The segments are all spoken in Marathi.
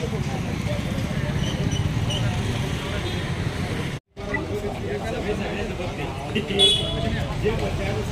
Eu quero ver se a gente vai ter. Deu uma chave.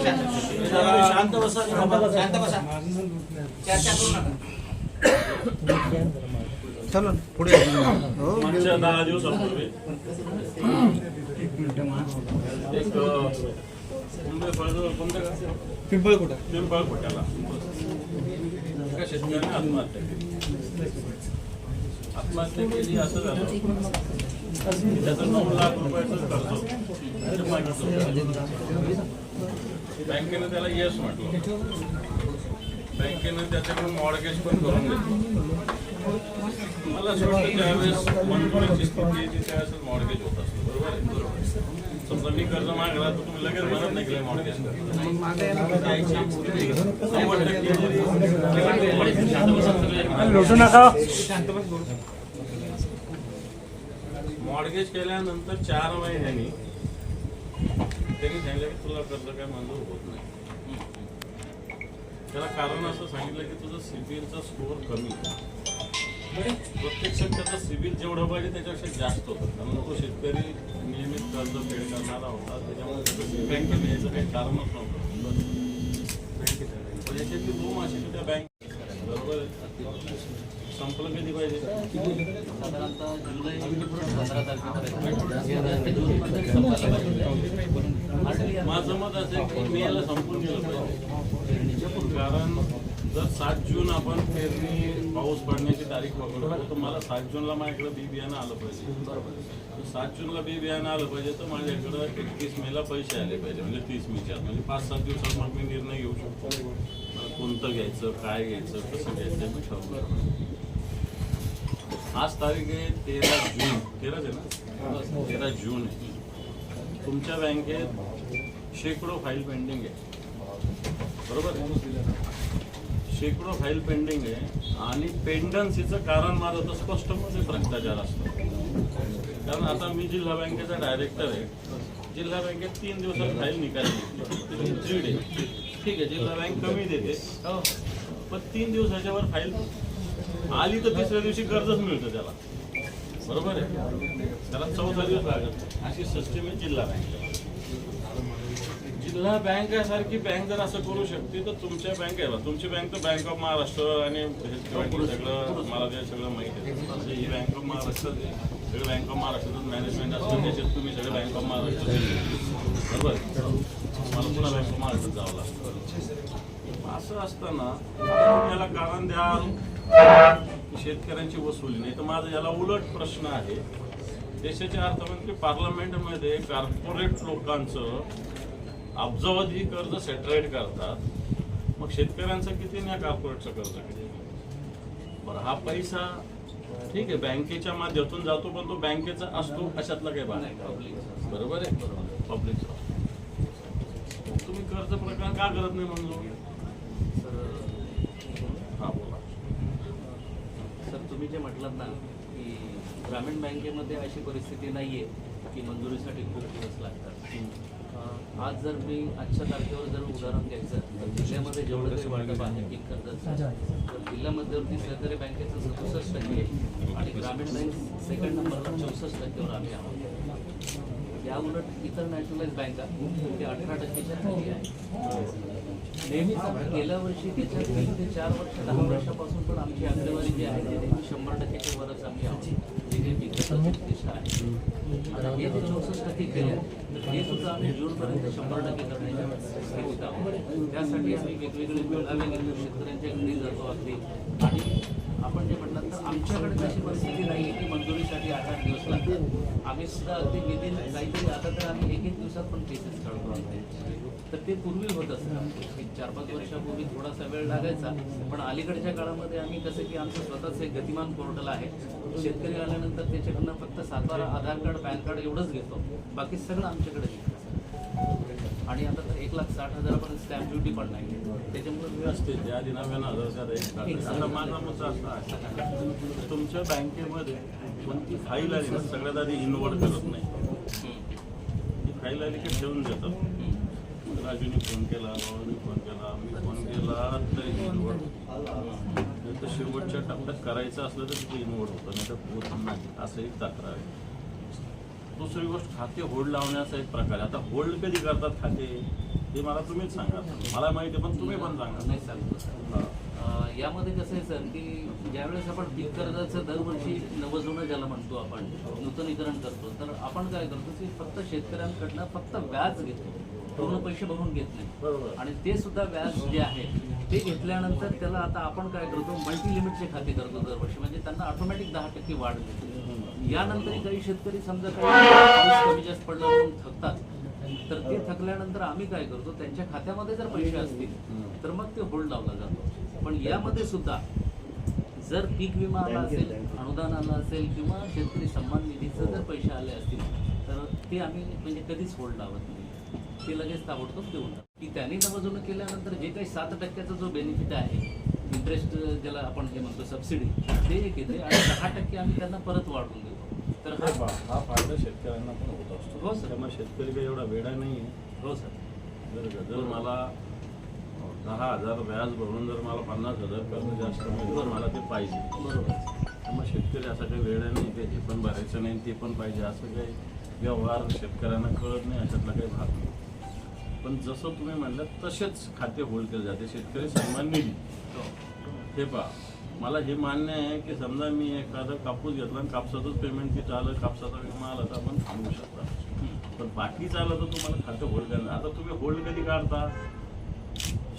शांत बसा शांत बसा चर्चा करू नका चलो पुढे हो मागच्या दहा दिवसापूर्वी एक पिंपळ फळजवळ पिंपळ गावात? एका शेतकऱ्याने आत्महत्या केली आत्महत्या केली असं झालं त्याचा त्याचं नऊ लाख रुपयाचं कर्ज बँकेनं त्याला यश म्हटलं. बँकेनं त्याच्याकडून मॉडगेज पण करून घेतलं. मला असं वाटतं ज्यावेळेस मंजुरीची स्थिती येते त्यावेळेस मॉडगेज होत असतं. बरोबर आहे? समजा मी कर्ज मागला तर तुम्ही लगेच म्हणत नाही की मॉडगेज मॉडगेज केल्यानंतर चार महिन्यांनी त्यांनी सांगितलं की तुला कर्ज काय मंजूर होत नाही. त्याला कारण असं सांगितलं की तुझं सिबिलचा स्कोअर कमी. म्हणजे प्रत्यक्षात त्याचा सिबिल जेवढं पाहिजे त्याच्यापेक्षा जास्त होतं. कारण तो शेतकरी नियमित कर्ज फेड करणारा होता त्याच्यामुळे त्याचं बँकेत यायचं काही कारणच नव्हतं. पण याच्यातली दोन अशी त्या बँक बरोबर संपलं कधी पाहिजे? साधारणतः जुलै पंधरा तारखेपर्यंत. माझं मत असं की मे याला संपून गेलं पाहिजे. कारण जर सात जून आपण पेरणी पाऊस पडण्याची तारीख पकडतो तर मला सात जूनला माझ्याकडे बी बियाणं आलं पाहिजे. तर सात जूनला बी बियाणं आलं पाहिजे तर माझ्याकडं एकतीस मेला पैसे आले पाहिजे म्हणजे तीस मेच्या. म्हणजे पाच सात दिवसात मग मी निर्णय घेऊ शकतो. मला कोणतं घ्यायचं काय घ्यायचं कसं घ्यायचं मी ठरवलं. आज तारीख आहे तेरा जून. तेराच आहे ना? तेरा जून आहे. तुमच्या बँकेत शेकडो फाईल पेंडिंग आहे. बरोबर? शेकडो फाईल पेंडिंग आहे आणि पेंडन्सीचं कारण माझं तर स्पष्टपणे भ्रष्टाचार असतो. कारण आता मी जिल्हा बँकेचा डायरेक्टर आहे. जिल्हा बँकेत तीन दिवसात फाईल निकाली. थ्री डे ठीक आहे जिल्हा बँक कमी देते. पण तीन दिवसाच्या वर फाईल आली तर तिसऱ्या दिवशी कर्जच मिळतं त्याला. बरोबर आहे? त्याला चौदा दिवस लागत अशी सिस्टीम आहे जिल्हा बँक जिल्हा बँक यासारखी बँक जर असं करू शकते तर तुमच्या बँक आहे तुमची बँक तर बँक ऑफ महाराष्ट्र आणि सगळं मला ते सगळं माहिती आहे. म्हणजे ही बँक ऑफ महाराष्ट्र सगळं बँक ऑफ महाराष्ट्रातच मॅनेजमेंट असतं त्याच्यात तुम्ही सगळं बँक ऑफ महाराष्ट्र. बरोबर? मला पुन्हा महाराष्ट्रात जावं लागतं. असं असताना याला कारण द्याल शेतकऱ्यांची वसुली नाही तर माझा याला उलट प्रश्न आहे. देशाचे अर्थमंत्री पार्लमेंटमध्ये कॉर्पोरेट लोकांचं अब्जावधी कर्ज सेटरेट करतात. मग शेतकऱ्यांचं किती या कॉर्पोरेटचं कर्ज किती? बरं हा पैसा ठीक आहे बँकेच्या माध्यमातून जातो पण तो बँकेचा असतो अशातला काही भाग नाही. बरोबर आहे? पब्लिकचा तुम्ही कर्ज प्रकरण का करत नाही मंजूर हा बोला. सर तुम्ही जे म्हटलात ना की ग्रामीण बँकेमध्ये अशी परिस्थिती नाहीये की मंजुरीसाठी खूप दिवस लागतात. आज जर मी आजच्या तारखेवर जर उदाहरण घ्यायचं तर जिल्ह्यामध्ये जेवढं काही वाटप आहे पीक कर्जाचं तर जिल्हा मध्यवर्ती सहकारी बँकेचं सदुसष्ट टक्के आणि ग्रामीण बँक सेकंड नंबरला चौसष्ट टक्केवर आम्ही आहोत. या उलट इतर नॅशनलाइज बँका ते अठरा टक्केच्या खाली आहे नेहमीच गेल्या वर्षी त्याच्या तीन ते चार वर्ष, दहा वर्षापासून पण आमची आकडेवारी जी आहे, ती नेहमी शंभर टक्क्याच्या वरच आम्ही आहोत. जे काही पिकाचं आहे आता हे जे चौसष्ट टक्के केले हे सुद्धा आम्ही जूनपर्यंत शंभर टक्के करण्याच्या स्थितीत आहोत. त्यासाठी आम्ही वेगवेगळे मेळावे घेतो शेतकऱ्यांच्या घरी जातो अगदी. आणि आपण जे म्हटलं तर आमच्याकडे तशी परिस्थिती नाही आहे की मंजुरीसाठी आठ आठ दिवस लागतात. आम्ही सुद्धा अगदी विदिन काहीतरी आता तर आम्ही एक एक दिवसात पण केसेस काढतो आमचे. तर ते पूर्वी होत असतं. एक चार पाच वर्षापूर्वी थोडासा वेळ लागायचा. पण अलीकडच्या काळामध्ये आम्ही कसं की आमचं स्वतःच एक गतिमान पोर्टल आहे. शेतकरी आल्यानंतर त्याच्याकडनं फक्त सातबारा आधार कार्ड पॅन कार्ड एवढंच घेतो. बाकी सगळं आमच्याकडे घेतो आणि आता तर एक लाख साठ हजारापर्यंत स्टॅम्प ड्युटी पण नाही. त्याच्यामुळे वेळ असते ज्या दिनाव्यानं हजार एक आता माझा मुद्दा असा आहे तुमच्या बँकेमध्ये कोणती फाईल आली ना सगळ्यात आधी इन्व्हर्ट करत नाही. ती फाईल आली की ठेवून देतात. राजूने फोन केला भावाने फोन केला मी फोन केला तरी तर शेवटच्या टप्प्यात करायचं असलं तर तिथे इन्व्हर्ट होतं नाही तर होत नाही. असं एक तक्रार आहे. दुसरी गोष्ट खाते होल्ड लावण्याचा एक प्रकार आहे. आता होल्ड कधी करतात खाते? हे मला तुम्हीच सांगा. मला माहिती पण तुम्ही पण सांगा. नाही सांगतो सर यामध्ये कसं आहे सर की ज्यावेळेस आपण पीक कर्जाचं दरवर्षी नवजूनं ज्याला म्हणतो आपण नूतनीकरण करतो तर आपण काय करतो की फक्त शेतकऱ्यांकडनं फक्त व्याज घेतो. पूर्ण पैसे भरून घेत नाही. बरोबर. आणि ते सुद्धा व्याज जे आहे ते घेतल्यानंतर त्याला आता आपण काय करतो मल्टी लिमिटचे खाते करतो दरवर्षी. म्हणजे त्यांना ऑटोमॅटिक दहा टक्के वाढ मिळते. यानंतरही काही शेतकरी समजा काही कमी जास्त पडला म्हणून थकतात तर ते थकल्यानंतर आम्ही काय करतो त्यांच्या खात्यामध्ये जर पैसे असतील तर मग ते होल्ड लावला जातो. पण यामध्ये सुद्धा जर पीक विमा आला असेल अनुदान आलं असेल किंवा शेतकरी सन्मान निधीचं जर पैसे आले असतील तर ते आम्ही म्हणजे कधीच होल्ड लावत नाही. ते लगेच ताबडतोब देऊन की त्यांनी नवजून केल्यानंतर जे काही सात टक्क्याचा जो बेनिफिट आहे इंटरेस्ट ज्याला आपण जे म्हणतो सबसिडी ते एक येते आणि दहा टक्के आम्ही त्यांना परत वाढवून देतो. तर हा हा बा- हा फायदा शेतकऱ्यांना पण होत असतो. हो, सर. त्यामुळे शेतकरी काही एवढा वेडा नाही आहे हो सर. जर जर मला दहा हजार व्याज भरून जर मला पन्नास हजार कर्ज जास्त मिळेल तर मला ते पाहिजे. बरोबर. त्यामुळे शेतकरी असा काही वेळ नाही की हे पण भरायचं नाही ते पण पाहिजे. असं काही व्यवहार शेतकऱ्यांना कळत नाही अशातला काही भाग नाही. पण जसं तुम्ही म्हणलं तसेच खाते होल्ड केले जाते. शेतकरी सन्मान निधी. हो. हे पहा. मला हे मान्य आहे की समजा मी एखादा कापूस घेतला आणि कापसाचंच पेमेंट किती आलं कापसाचा विमा आला तर आपण थांबवू शकता. पण बाकीचं आलं तर तुम्हाला खातं होल्ड करायला आता तुम्ही होल्ड कधी काढता?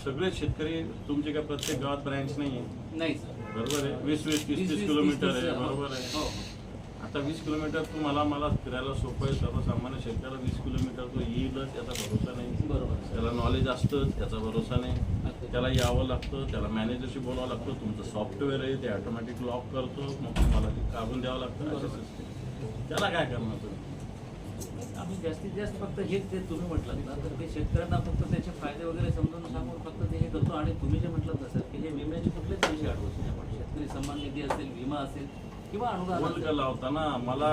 सगळे शेतकरी तुमचे काय प्रत्येक गावात ब्रँच नाही आहे नाही बरोबर आहे? वीस वीस तीस तीस किलोमीटर आहे. हो. बरोबर आहे? हो. आता वीस किलोमीटर तुम्हाला मला फिरायला सोपं आहे. सर्वसामान्य शेतकऱ्याला वीस किलोमीटर तो येईलच याचा भरोसा नाही. बरोबर. त्याला नॉलेज असतं त्याचा भरोसा नाही. त्याला यावं लागतं त्याला मॅनेजरशी बोलावं लागतं तुमचं सॉफ्टवेअर आहे ते ऑटोमॅटिक लॉक करतो मग तुम्हाला ते काढून द्यावं लागतं. त्याला काय करणार तुम्ही? आम्ही जास्तीत जास्त फक्त हेच जे तुम्ही म्हटलं ना तर ते शेतकऱ्यांना फक्त त्याचे फायदे वगैरे समजून सांगून फक्त ते हे करतो. आणि तुम्ही जे म्हटलं ना सर की हे विम्याचे कुठलेच पैसे अडवत नाही आपण. शेतकरी सन्मान निधी असेल विमा असेल किंवा अनुदान लावता ना मला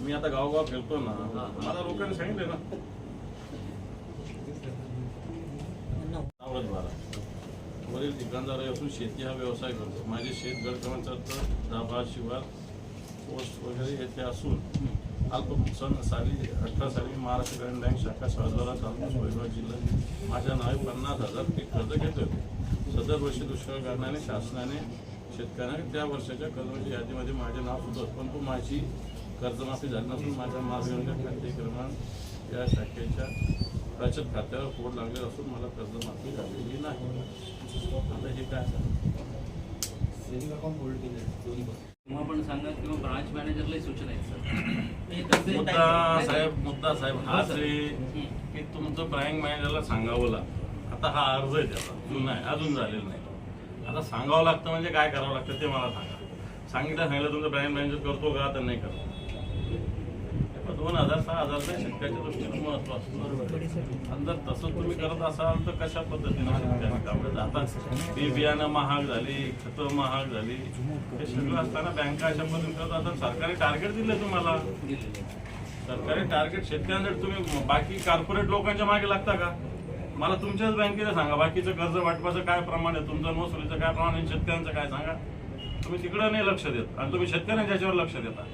मी आता गावगाव फिरतो ना मला लोकांनी सांगितलं ना. वरील दुकानदार असून शेती हा व्यवसाय करतो माझे शेत गड क्रमांक दाभा शिवार पोस्ट वगैरे येथे असून अल्प सन साली अठरा साली महाराष्ट्र ग्रामीण बँक शाखा शहादारा तालुका सोयगाव जिल्ह्यात माझ्या नावे पन्नास हजार पीक कर्ज घेतो सदर वर्षी दुष्काळ कारणाने शासनाने शेतकऱ्यांना त्या वर्षाच्या कर्जाच्या यादीमध्ये माझे नाव सुद्धा होतं. परंतु माझी कर्जमाफी झाली नसून माझ्या मार्गदर्शक खाते क्रमांक या शाखेच्या बचत खात्यावर कोड लागले असून मला कर्जमाफी झालेली नाही. आता हे काय किंवा पण. सांगा किंवा ब्रांच मॅनेजरलाही सूचना आहेत सर हे आहे? मुद्दा साहेब मुद्दा साहेब हो, हाच. आहे हं. की तुमचं बँक मॅनेजरला सांगावं लागतं. आता हा अर्ज आहे त्याचा जुना आहे अजून झालेला नाही. आता सांगावं लागतं म्हणजे काय करावं लागतं ते मला सांगा. सांगितलं सांगितलं तुमचं बँक मॅनेजर करतो का? तर नाही करतो. दोन हजार सहा हजारचा शेतकऱ्याच्या दृष्टीने महत्त्व असतं. आणि जर तसं तुम्ही करत असाल तर कशा पद्धतीने शेतकऱ्यांना बी बियाणं महाग झाली खतं महाग झाली हे सगळं असताना बँका अशा पद्धतीने करत असताना सरकारी टार्गेट दिले तुम्हाला? सरकारी टार्गेट शेतकऱ्यांसाठी तुम्ही बाकी कॉर्पोरेट लोकांच्या मागे लागता का? मला तुमच्याच बँकेला सांगा बाकीचं कर्ज वाटपाचं काय प्रमाण आहे? तुमचं महसुलीचं काय प्रमाण आहे? शेतकऱ्यांचं काय सांगा? तुम्ही तिकडं नाही लक्ष देत आणि तुम्ही शेतकऱ्यांच्या याच्यावर लक्ष देता.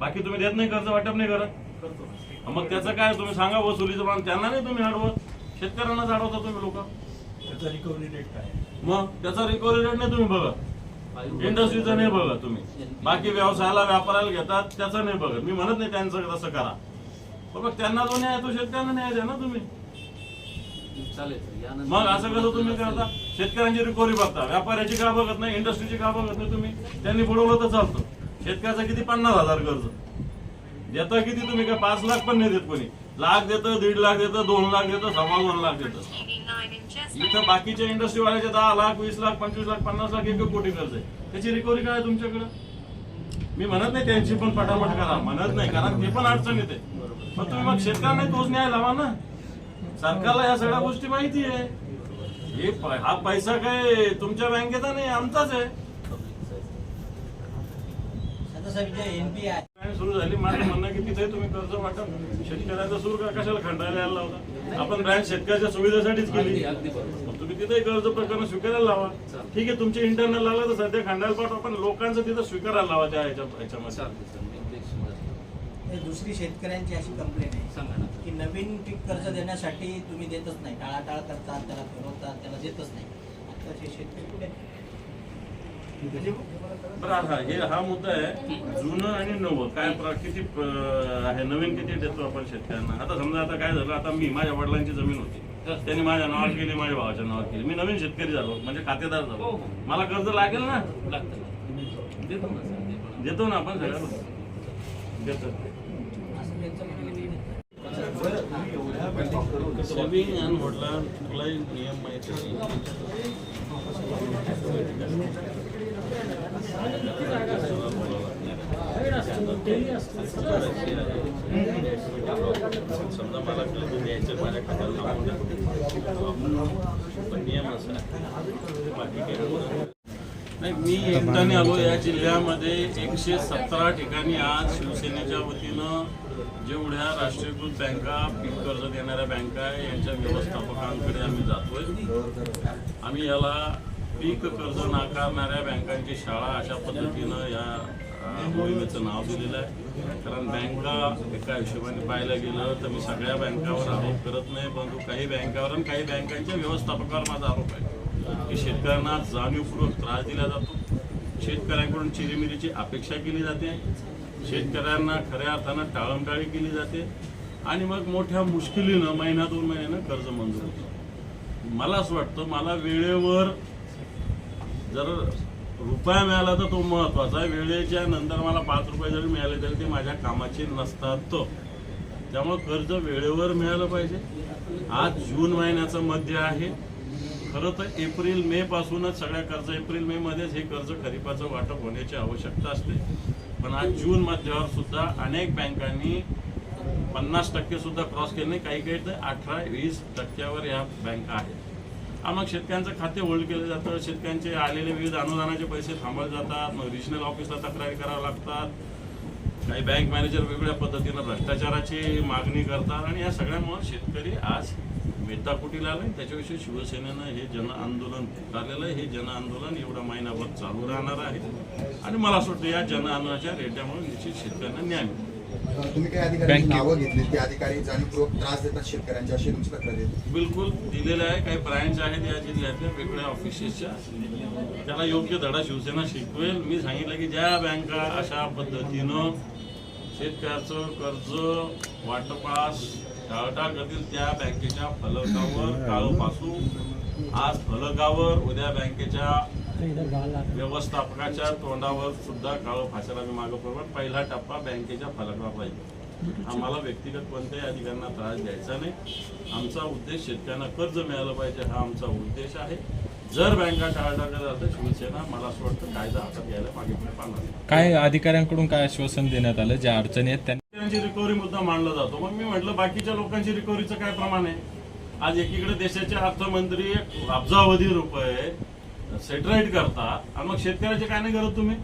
बाकी तुम्ही देत नाही कर्ज वाटप नाही करत. मग त्याचं काय तुम्ही सांगा वसुलीचं प्रमाण त्यांना नाही तुम्ही अडवत. शेतकऱ्यांनाच अडवता तुम्ही लोक. त्याचा रिकव्हरी रेट काय? मग त्याचा रिकव्हरी रेट नाही तुम्ही बघत. इंडस्ट्रीचं नाही बघत तुम्ही. बाकी व्यवसायाला व्यापाराला घेतात त्याचं नाही बघत. मी म्हणत नाही त्यांचं तसं करा. मग त्यांना जो न्याय तो शेतकऱ्यांना न्याय द्या ना तुम्ही. मग असं कसं तुम्ही करता? शेतकऱ्यांची रिकव्हरी बघता. व्यापाऱ्याची का बघत नाही? इंडस्ट्रीची का बघत नाही तुम्ही? त्यांनी बुडवलं तर चालतं. शेतकऱ्याचा किती पन्नास हजार कर्ज? देता किती तुम्ही? काय पाच लाख पण नाही देत कोणी? लाख देतं दीड लाख देतं दोन लाख देतं सव्वा दोन लाख देतं. इथं बाकीच्या इंडस्ट्री वाल्याचे दहा लाख वीस लाख पंचवीस लाख पन्नास लाख एक कोटी कर्ज आहे. त्याची रिकव्हरी काय आहे तुमच्याकडं? मी म्हणत नाही त्यांची पण पटापट करा. म्हणत नाही कारण ते पण अडचण येते पण तुम्ही मग शेतकऱ्यांना तोच न्याय लावा ना. सरकारला या सगळ्या गोष्टी माहिती आहे. हे हा पैसा काय तुमच्या बँकेचा नाही आमचाच आहे. आता सुरू झाली? माझं म्हणणं की तिथे तुम्ही कर्ज वाटप शेतकऱ्याचं सुरू का कशाला खंडायला यायला लावता? आपण बँक शेतकऱ्याच्या सुविधेसाठीच केली. तुम्ही तिथे कर्ज प्रकरण स्वीकारायला लावा. ठीक आहे तुमचे इंटरनल लागला तर सध्या खंडायला पाठवा पण लोकांचं तिथं स्वीकारायला लावा त्या ह्याच्या ह्याच्यामध्ये. हे दुसरी शेतकऱ्यांची अशी कंप्लेंट आहे सांगा ना. की नवीन पीक कर्ज देण्यासाठी तुम्ही देतच नाही. टाळाटाळ करतात त्याला फिरवतात त्याला देतच नाही. आताचे शेतकरी कुठे? बरं आता हे हा मुद्दा आहे जुनं आणि नवं काय प्र- किती प- आहे? नवीन किती देतो आपण शेतकऱ्यांना? आता समजा आता काय झालं आता मी माझ्या वडिलांची जमीन होती. त्यांनी माझ्या नावावर केली माझ्या भावाच्या नावावर केली. मी नवीन शेतकरी झालो म्हणजे खातेदार हो, झालो. हो. मला कर्ज लागेल ना? लागतं. देतो ना सर ते पण देतो ना आपण सगळ्याला देतो. सेविंग वडिलांना नियम माहिती. समजा मला कर्ज द्यायचं माझ्या खात्याला लावून पण नियम असा बाकी काही नाही. नाही मी एकट्याने आलो या जिल्ह्यामध्ये एकशे सतरा ठिकाणी आज शिवसेनेच्या वतीनं जेवढ्या राष्ट्रीयकृत बँका पीक कर्ज देणाऱ्या बँका आहे यांच्या व्यवस्थापकांकडे आम्ही जातोय आम्ही याला पीक कर्ज नाकारणाऱ्या बँकांची शाळा अशा पद्धतीनं या मोहिमेचं नाव दिलेलं आहे. कारण बँका एका हिशोबाने पाहायला गेलं तर मी सगळ्या बँकावर आरोप करत नाही परंतु काही बँकावर आणि काही बँकांच्या व्यवस्थापकावर माझा आरोप आहे. की शेतकऱ्यांना जाणीवपूर्वक त्रास दिला जातो. शेतकऱ्यांकडून चिरीमिरीची अपेक्षा केली जाते. शेतकऱ्यांना खऱ्या अर्थानं टाळमटाळी केली जाते. आणि मग मोठ्या मुश्किलीनं महिना दोन महिन्यानं कर्ज मंजूर होतं. मला असं वाटतं मला वेळेवर जर रुपया मिळाला तर तो महत्त्वाचा आहे. वेळेच्या नंतर मला पाच रुपये जरी मिळाले तरी ते माझ्या कामाचे नसतात त्यामुळं कर्ज वेळेवर मिळालं पाहिजे. आज जून महिन्याचं मध्य आहे. खरं तर एप्रिल मे पासूनच सगळ्या कर्ज एप्रिल मे मध्येच हे कर्ज खरीपाचं वाटप होण्याची आवश्यकता असते. पण आज जून मध्यावर सुद्धा अनेक बँकांनी पन्नास टक्के सुद्धा क्रॉस केले काही काही तर अठरा वीस टक्क्यावर या बँका आहेत. मग शेतकऱ्यांचं खाते होल्ड केलं जातं शेतकऱ्यांचे आलेले विविध अनुदानाचे पैसे थांबवले जातात मग रिजनल ऑफिसला तक्रारी कराव्या लागतात. काही बँक मॅनेजर वेगवेगळ्या पद्धतीनं भ्रष्टाचाराची मागणी करतात आणि या सगळ्यामुळे शेतकरी आज मेताकुटीला आला त्याच्याविषयी शिवसेनेनं हे जन आंदोलन पुकारलेलं आहे. हे जन आंदोलन एवढा महिनाभर चालू राहणार आहे. आणि मला असं वाटतं या जन आंदोलनाच्या रेट्यामुळे निश्चित शेतकऱ्यांना न्याय मिळतो तुम्ही काही अधिकाऱ्यांची नावं घेतली ते अधिकारी जाणीवपूर्वक त्रास देतात शेतकऱ्यांच्या अशी तुमची तक्रार आहे. बिलकुल दिलेले आहे. काही ब्रांच आहेत या जिल्ह्यातल्या वेगळ्या ऑफिसेसच्या. त्याला योग्य धडा शिवसेना शिकवेल. मी सांगितलं की ज्या बँका अशा पद्धतीनं शेतकऱ्याचं कर्ज वाटपास टाळटाळ करतील त्या बँकेच्या फलकावर काळो पासू आज फलकावर उद्या बँकेच्या व्यवस्थापकाच्या तोंडावर सुद्धा काळो फासाला मी मागं पडवत पहिला टप्पा बँकेच्या फलकावर पाहिजे. आम्हाला व्यक्तिगत कोणत्याही अधिकाऱ्यांना त्रास द्यायचा नाही. आमचा उद्देश शेतकऱ्यांना कर्ज मिळालं पाहिजे हा आमचा उद्देश आहे. जर बँका टाळाटाळ करत तर शिवसेना मला असं वाटतं कायदा हातात घ्यायला मागे पुढे पाहणार. काय अधिकाऱ्यांकडून काय आश्वासन देण्यात आलं? ज्या अडचणी आहेत त्यांनी त्यांची रिकव्हरी मुद्दा मांडला जातो. मग मी म्हटलं बाकीच्या लोकांची रिकव्हरीचं काय प्रमाण आहे? आज एकीकडे देशाचे अर्थमंत्री अब्जावधी रुपये सेटराईट करता. आणि मग शेतकऱ्याचे काय नाही करत तुम्ही?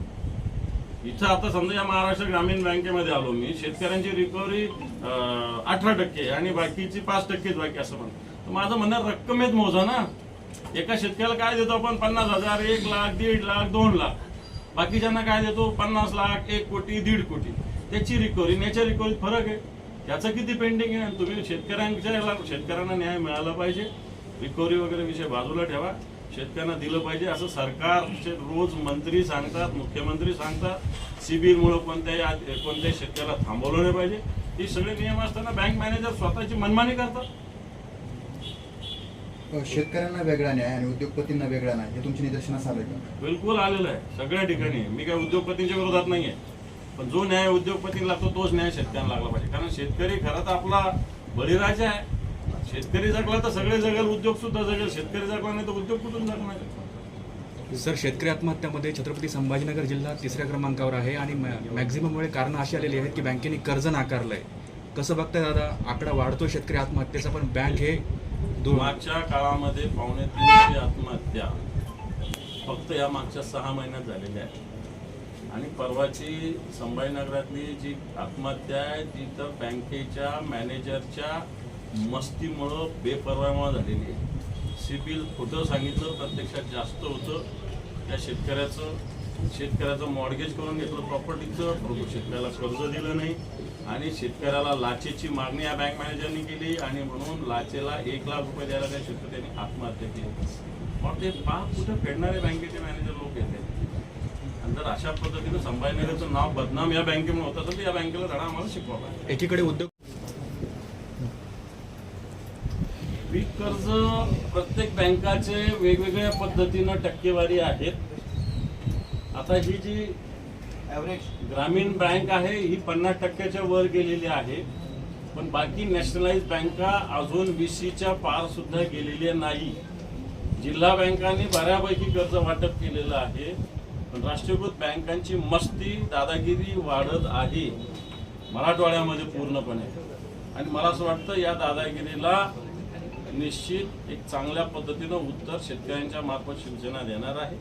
इथं आता समजा या महाराष्ट्र ग्रामीण बँकेमध्ये आलो मी शेतकऱ्यांची रिकव्हरी अठरा टक्के आणि बाकीची पाच टक्केच बाकी असं म्हणतो तर माझं म्हणणं रक्कमेत मोजा ना. एका शेतकऱ्याला काय देतो आपण? पन्नास हजार एक लाख दीड लाख दोन लाख. बाकीच्यांना काय देतो? पन्नास लाख एक कोटी दीड कोटी. त्याची रिकव्हरी याच्या रिकव्हरीत फरक आहे. त्याचं किती पेंडिंग आहे? तुम्ही शेतकऱ्यांच्या शेतकऱ्यांना न्याय मिळाला पाहिजे. रिकव्हरी वगैरे विषय बाजूला ठेवा. शेतकऱ्यांना दिलं पाहिजे. असं सरकारचे रोज मंत्री सांगतात मुख्यमंत्री सांगतात. सिबिलमुळे कोणत्याही कोणत्याही शेतकऱ्याला थांबवलं नाही पाहिजे. हे सगळे नियम असताना बँक मॅनेजर स्वतःची मनमानी करतात. शेतकऱ्यांना वेगळा न्याय आणि उद्योगपतींना वेगळा न्याय हे तुमच्या निदर्शनास आलं का? बिलकुल आलेलं आहे. सगळ्या ठिकाणी. मी काय उद्योगपतींच्या विरोधात नाही आहे पण जो न्याय उद्योगपतीला लागतो तोच न्याय शेतकऱ्यांना लागला पाहिजे. कारण शेतकरी खरं तर आपला बळीराजा आहे. शेतकरी जगला तर सगळे जगेल उद्योग सुद्धा जगेल. शेतकरी जगला नाही तर उद्योग कुठून जगणार? सर शेतकरी आत्महत्यामध्ये छत्रपती संभाजीनगर जिल्हा तिसऱ्या क्रमांकावर आहे आणि मॅक्झिमम वेळे कारण अशी आलेली आहेत की बँकेने कर्ज नाकारलंय. कसं बघताय दादा? आकडा वाढतो शेतकरी आत्महत्येचा पण बँक हे मागच्या काळामध्ये पावणे तीनशे आत्महत्या फक्त या मागच्या सहा महिन्यात झालेल्या आहेत. आणि परवाची संभाजीनगरातली जी आत्महत्या आहे ती तर बँकेच्या मॅनेजरच्या मस्तीमुळं बेपर्वाईमुळं झालेली आहे. सिबिल खोटं सांगितलं प्रत्यक्षात जास्त होतं. त्या शेतकऱ्याचं शेतकऱ्याचं मॉडगेज करून घेतलं प्रॉपर्टीचं परंतु शेतकऱ्याला कर्ज दिलं नाही. आणि शेतकऱ्याला लाचेची मागणी या बँक मॅनेजरनी केली आणि म्हणून लाचेला एक लाख रुपये द्यायला त्या शेतकऱ्यांनी आत्महत्या केली. मग ते पाप कुठे फेडणारे बँकेचे मॅनेजर लोक येते? आणि जर अशा पद्धतीनं संभाजीनगरचं नाव बदनाम या बँकेमुळे होतं तर या बँकेला धडा आम्हाला शिकवावा एकीकडे उद्योग पीक कर्ज प्रत्येक बँकाचे वेगवेगळ्या पद्धतीनं टक्केवारी आहेत. आता ही जी ॲव्हरेज ग्रामीण बँक आहे ही पन्नास टक्क्याच्या वर गेलेली आहे. पण बाकी नॅशनलाइज बँका अजून वीसीच्या पार सुद्धा गेलेल्या नाही. जिल्हा बँकांनी बऱ्यापैकी कर्ज वाटप केलेलं आहे. पण राष्ट्रीयकृत बँकांची मस्ती दादागिरी वाढत आहे. मराठवाड्यामध्ये पूर्णपणे. आणि मला असं वाटतं या दादागिरीला निश्चित एक चांगल्या पद्धतीनं उत्तर शेतकऱ्यांच्या मार्फत शिवसेना देणार आहे.